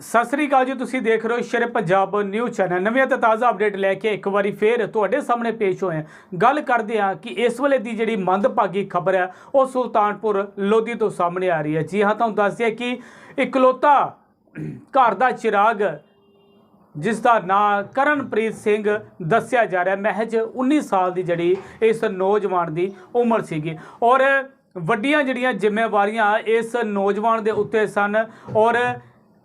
ਸਤਿ ਸ੍ਰੀ ਅਕਾਲ ਜੀ, ਤੁਸੀਂ ਦੇਖ ਰਹੇ ਹੋ ਸ਼ੇਰ ਪੰਜਾਬ ਨਿਊਜ਼ ਚੈਨਲ। ਨਵੀਂ ਅਤੇ ਤਾਜ਼ਾ ਅਪਡੇਟ ਲੈ ਕੇ ਇੱਕ ਵਾਰੀ ਫੇਰ ਤੁਹਾਡੇ ਸਾਹਮਣੇ ਪੇਸ਼ ਹੋਏ ਹਾਂ। ਗੱਲ ਕਰਦੇ ਹਾਂ ਕਿ ਇਸ ਵੇਲੇ ਦੀ ਜਿਹੜੀ ਮੰਦਭਾਗੀ ਖਬਰ ਹੈ, ਉਹ ਸੁਲਤਾਨਪੁਰ ਲੋਧੀ ਤੋਂ ਸਾਹਮਣੇ ਆ ਰਹੀ ਹੈ। ਜੀ ਹਾਂ, ਤੁਹਾਨੂੰ ਦੱਸ ਦਈਏ ਕਿ ਇਕਲੌਤਾ ਘਰ ਦਾ ਚਿਰਾਗ, ਜਿਸ ਦਾ ਨਾਂ ਕਰਨਪ੍ਰੀਤ ਸਿੰਘ ਦੱਸਿਆ ਜਾ ਰਿਹਾ, ਮਹਿਜ 19 ਸਾਲ ਦੀ ਜਿਹੜੀ ਇਸ ਨੌਜਵਾਨ ਦੀ ਉਮਰ ਸੀਗੀ। ਔਰ ਵੱਡੀਆਂ ਜਿਹੜੀਆਂ ਜ਼ਿੰਮੇਵਾਰੀਆਂ ਇਸ ਨੌਜਵਾਨ ਦੇ ਉੱਤੇ ਸਨ, ਔਰ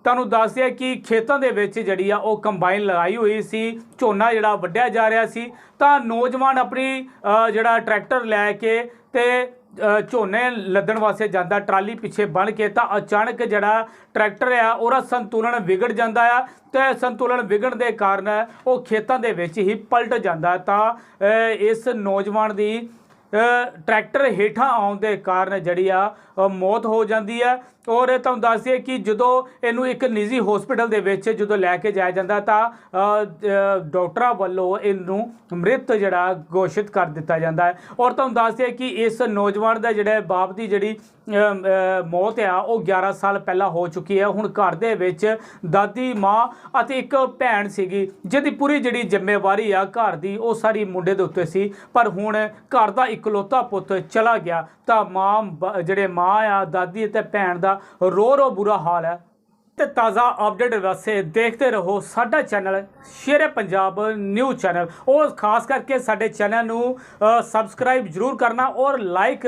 ਤੁਹਾਨੂੰ ਦੱਸ ਦਿਆ ਕਿ ਖੇਤਾਂ ਦੇ ਵਿੱਚ ਜਿਹੜੀ ਆ ਉਹ ਕੰਬਾਈਨ ਲਗਾਈ ਹੋਈ ਸੀ, ਝੋਨਾ ਜਿਹੜਾ ਵੱਢਿਆ ਜਾ ਰਿਹਾ ਸੀ, ਤਾਂ ਨੌਜਵਾਨ ਆਪਣੀ ਜਿਹੜਾ ਟਰੈਕਟਰ ਲੈ ਕੇ ਤੇ ਝੋਨੇ ਲੱਦਣ ਵਾਸਤੇ ਜਾਂਦਾ, ਟਰਾਲੀ ਪਿੱਛੇ ਬਣ ਕੇ, ਤਾਂ ਅਚਾਨਕ ਜਿਹੜਾ ਟਰੈਕਟਰ ਆ, ਉਹਦਾ ਸੰਤੁਲਨ ਵਿਗੜ ਜਾਂਦਾ ਆ ਤੇ ਸੰਤੁਲਨ ਵਿਗੜਨ ਦੇ ਕਾਰਨ ਉਹ ਖੇਤਾਂ ਦੇ ਵਿੱਚ ਹੀ ਪਲਟ ਜਾਂਦਾ। ਤਾਂ ਇਸ ਨੌਜਵਾਨ ਦੀ ਟਰੈਕਟਰ ਹੇਠਾਂ ਆਉਣ ਦੇ ਕਾਰਨ ਜਿਹੜੀ ਆ ਮੌਤ ਹੋ ਜਾਂਦੀ ਹੈ ਔਰ ਤੁਹਾਨੂੰ ਦੱਸ ਦਈਏ ਕਿ ਜਦੋਂ ਇਹਨੂੰ ਇੱਕ ਨਿੱਜੀ ਹਸਪੀਟਲ ਦੇ ਵਿੱਚ ਜਦੋਂ ਲੈ ਕੇ ਜਾਇਆ ਜਾਂਦਾ ਤਾਂ ਅ, ਡਾਕਟਰਾਂ ਵੱਲੋਂ ਇਹਨੂੰ ਮ੍ਰਿਤ ਜਿਹੜਾ ਘੋਸ਼ਿਤ ਕਰ ਦਿੱਤਾ ਜਾਂਦਾ ਹੈ। ਔਰ ਤੁਹਾਨੂੰ ਦੱਸ ਦਈਏ ਕਿ ਇਸ ਨੌਜਵਾਨ ਦਾ ਜਿਹੜਾ ਬਾਪ ਦੀ ਜਿਹੜੀ ਮੌਤ ਆ ਉਹ 11 ਸਾਲ ਪਹਿਲਾਂ ਹੋ ਚੁੱਕੀ ਹੈ ਹੁਣ ਘਰ ਦੇ ਵਿੱਚ ਦਾਦੀ ਮਾਂ ਅਤੇ ਇੱਕ ਭੈਣ ਸੀਗੀ ਜਿਹਦੀ ਪੂਰੀ ਜਿਹੜੀ ਜ਼ਿੰਮੇਵਾਰੀ ਆ ਘਰ ਦੀ ਉਹ ਸਾਰੀ ਮੁੰਡੇ ਦੇ ਉੱਤੇ ਸੀ। ਪਰ ਹੁਣ ਘਰ ਦਾ ਇਕਲੌਤਾ ਪੁੱਤ ਚਲਾ ਗਿਆ, ਤਾਂ ਮਾਂ ਜਿਹੜੇ ਮਾਂ ਆ, ਦਾਦੀ ਅਤੇ ਭੈਣ ਦਾ ਰੋ ਰੋ ਬੁਰਾ ਹਾਲ ਹੈ। ਤੇ ਤਾਜ਼ਾ ਅਪਡੇਟ ਵਾਸਤੇ ਦੇਖਦੇ ਰਹੋ ਸਾਡਾ channel Shere Punjab news channel. ਔਰ ਖਾਸ ਕਰਕੇ ਸਾਡੇ ਚੈਨਲ ਨੂੰ ਸਬਸਕ੍ਰਾਈਬ ਜਰੂਰ ਕਰਨਾ ਔਰ ਲਾਈਕ